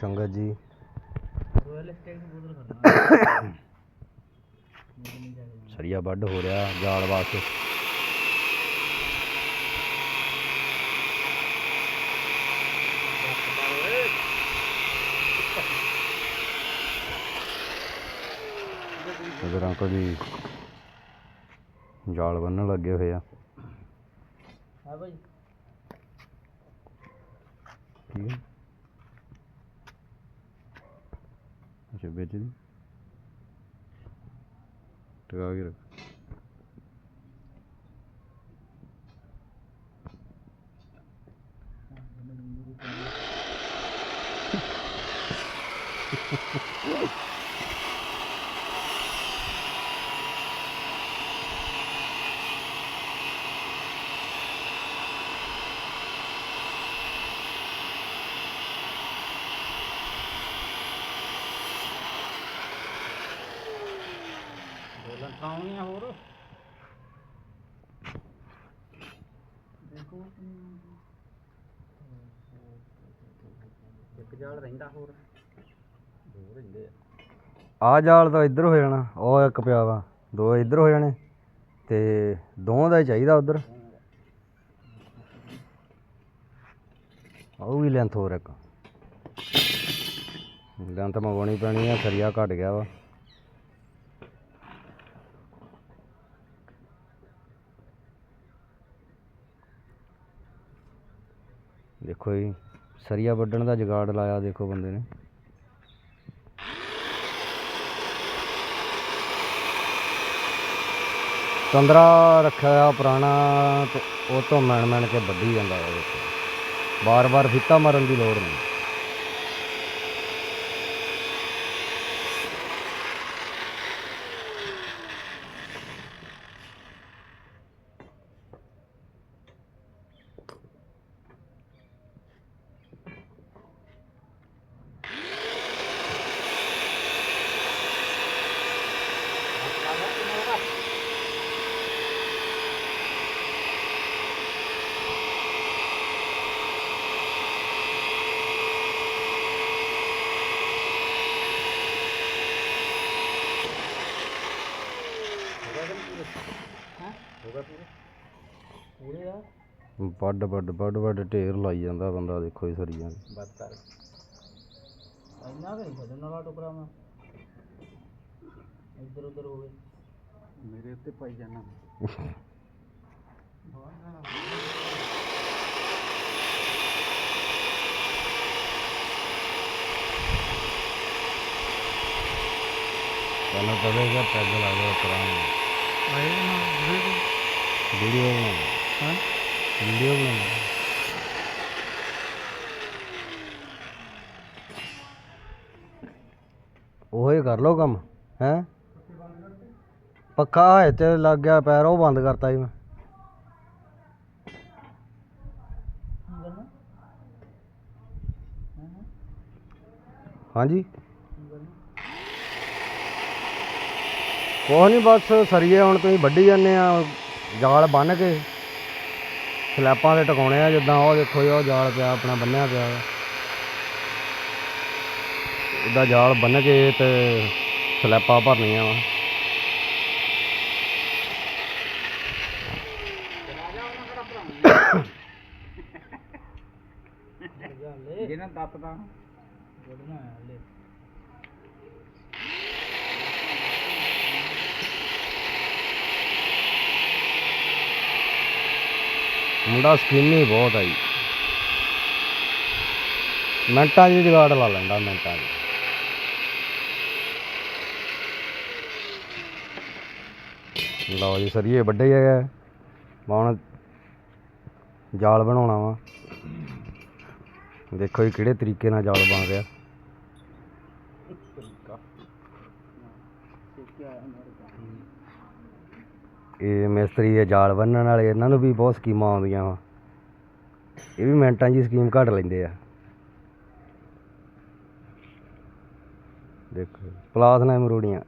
ਸੰਗਤ ਜੀ। ਸਰੀਆ ਵੱਢ ਹੋ ਰਿਹਾ ਜਾਲ ਵਾਸਤੇ। ਉਧਰ ਅੰਕਲ ਜੀ ਜਾਲ ਬੰਨਣ ਲੱਗੇ ਹੋਏ ਆ। ਹਾਂ ਭਾਈ ਠੀਕ ਅੱਛਾ ਵਿੱਚ ਦੀ ਟਿਕਾ ਕੇ ਰੱਖ ਬੋਲਣ ਕਾਉਣੀਆਂ ਹੋਰ। ਦੇਖੋ। ਇੱਕ ਜਾਲ ਰਹਿੰਦਾ ਹੋਰ। ਦੋ ਰਹਿੰਦੇ ਆ। ਆ ਜਾਲ ਤਾਂ ਇੱਧਰ ਹੋ ਜਾਣਾ ਉਹ ਇੱਕ ਪਿਆ ਵਾ ਦੋ ਇੱਧਰ ਹੋ ਜਾਣੇ ਤੇ ਦੋਵਾਂ ਦਾ ਹੀ ਚਾਹੀਦਾ ਉਧਰ। ਉਹ ਵੀ ਲੈਂਥ ਹੋਰ ਇੱਕ। ਲੈਂਥ ਮੰਗਵਾਉਣੀ ਪੈਣੀ ਆ ਸਰੀਆ ਘਟ ਗਿਆ ਵਾ। ਦੇਖੋ ਜੀ, ਸਰੀਆ ਵੱਢਣ ਦਾ ਜੁਗਾੜ ਲਾਇਆ ਦੇਖੋ ਬੰਦੇ ਨੇ। ਤੰਦਰਾ ਰੱਖਿਆ ਆ ਪੁਰਾਣਾ ਉਹ ਤੋਂ ਮਣ ਮੈਣ ਕੇ ਵੱਢੀ ਜਾਂਦਾ ਹੈ ਦੇਖੋ। ਬਾਰ-ਬਾਰ ਫਿੱਤਾ ਮਾਰਨ ਦੀ ਲੋੜ ਨਹੀਂ। ਵੱਡ ਵੱਡ ਵੱਡ ਵੱਡ ਢੇਰ ਲਾਈ ਜਾਂਦਾ ਬੰਦਾ ਦੇਖੋ ਇਹ ਸਰੀਆਂ ਦੇ। ਬਦਤਰ ਇੰਨਾ ਵੀ ਨਹੀਂ ਛੱਡਣ ਵਾਲਾ ਟੁਕੜਾ ਮੈਂ। ਇੱਧਰ ਉੱਧਰ ਹੋਵੇ। ਮੇਰੇ ਉੱਤੇ ਪਾਈ ਜਾਣਾ ਤੁਹਾਨੂੰ ਪਤਾ ਹੀ ਹੈ ਪੈਗ ਲਾ ਗਿਆ ਕਰਾਂਗੇ। ਆਏ ਨਾ ਵੀਡੀਓ ਬਣਾਉਣੀ ਹਾਂ। ਵੀਡੀਓ ਬਣਾਉਣੀ ਉਹੀ ਕਰ ਲਓ ਕੰਮ, ਹੈ? ਪੱਖਾ ਹੈ ਤੇ ਲੱਗ ਗਿਆ ਪੈਰ, ਉਹ ਬੰਦ ਕਰਤਾ ਜੀ ਮੈਂ। ਹਾਂਜੀ ਕੀ ਕਰਨਾ ਕੁਛ ਨਹੀਂ ਬਸ ਸਰੀਏ ਹੁਣ ਤੁਸੀਂ ਵੱਢੀ ਜਾਂਦੇ ਆ, ਜਾਲ ਬੰਨ ਕੇ। ਸਲੈਪਾਂ ਤੇ ਟਿਕਾਉਣੇ ਆ, ਜਿੱਦਾਂ ਉਹ ਦੇਖੋ ਜੀ, ਉਹ ਜਾਲ ਪਿਆ, ਆਪਣਾ ਬੰਨਿਆ ਪਿਆ। ਇਹਦਾ ਜਾਲ ਬੰਨ ਕੇ ਤੇ ਸਲੈਪਾਂ ਭਰਨੀਆਂ ਵਾ। ਜਿਹਨਾਂ ਦੱਤਦਾ ਜੜਨਾ ਲੈ ਮੁੰਡਾ ਸਕੀਨੀ ਬਹੁਤ ਆ ਜੀ। ਮਿੰਟਾਂ 'ਚ ਹੀ ਜੁਗਾੜ ਲਾ ਲੈਂਦਾ, ਮਿੰਟਾਂ 'ਚ ਲਓ ਜੀ, ਸਰੀਏ ਵੱਡੇ ਹੀ ਹੈਗਾ ਮੈਂ ਹੁਣ ਜਾਲ ਬਣਾਉਣਾ ਵਾ। ਦੇਖੋ ਜੀ, ਕਿਹੜੇ ਤਰੀਕੇ ਨਾਲ ਜਾਲ ਬਣ ਰਿਹਾ। ਤਰੀਕਾ। ਇਹ ਮਿਸਤਰੀ ਦੇ ਜਾਲ ਬੰਨਣ ਵਾਲੇ, ਇਹਨਾਂ ਨੂੰ ਵੀ ਬਹੁਤ ਸਕੀਮਾਂ ਆਉਂਦੀਆਂ ਵਾ। ਇਹ ਵੀ ਮਿੰਟਾਂ 'ਚ ਹੀ ਸਕੀਮ ਕੱਢ ਲੈਂਦੇ ਆ। ਦੇਖੋ, ਪਲਾਸ ਨਾਲ ਮਰੂੜੀਆਂ।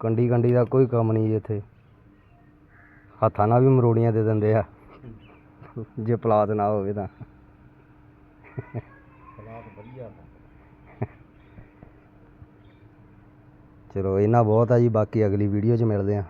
ਕੰਡੀ ਕੰਡੀ ਦਾ ਕੋਈ ਕੰਮ ਨਹੀਂ ਜੀ ਇੱਥੇ। ਹੱਥਾਂ ਨਾਲ ਵੀ ਮਰੂੜੀਆਂ ਦੇ ਦਿੰਦੇ ਆ। ਜੇ ਪਲਾਤ ਨਾ ਹੋਵੇ ਤਾਂ। ਹਾਲਾਤ ਵਧੀਆ ਚਲੋ ਇੰਨਾ ਬਹੁਤ ਆ ਜੀ ਬਾਕੀ ਅਗਲੀ ਵੀਡੀਓ 'ਚ ਮਿਲਦੇ ਆ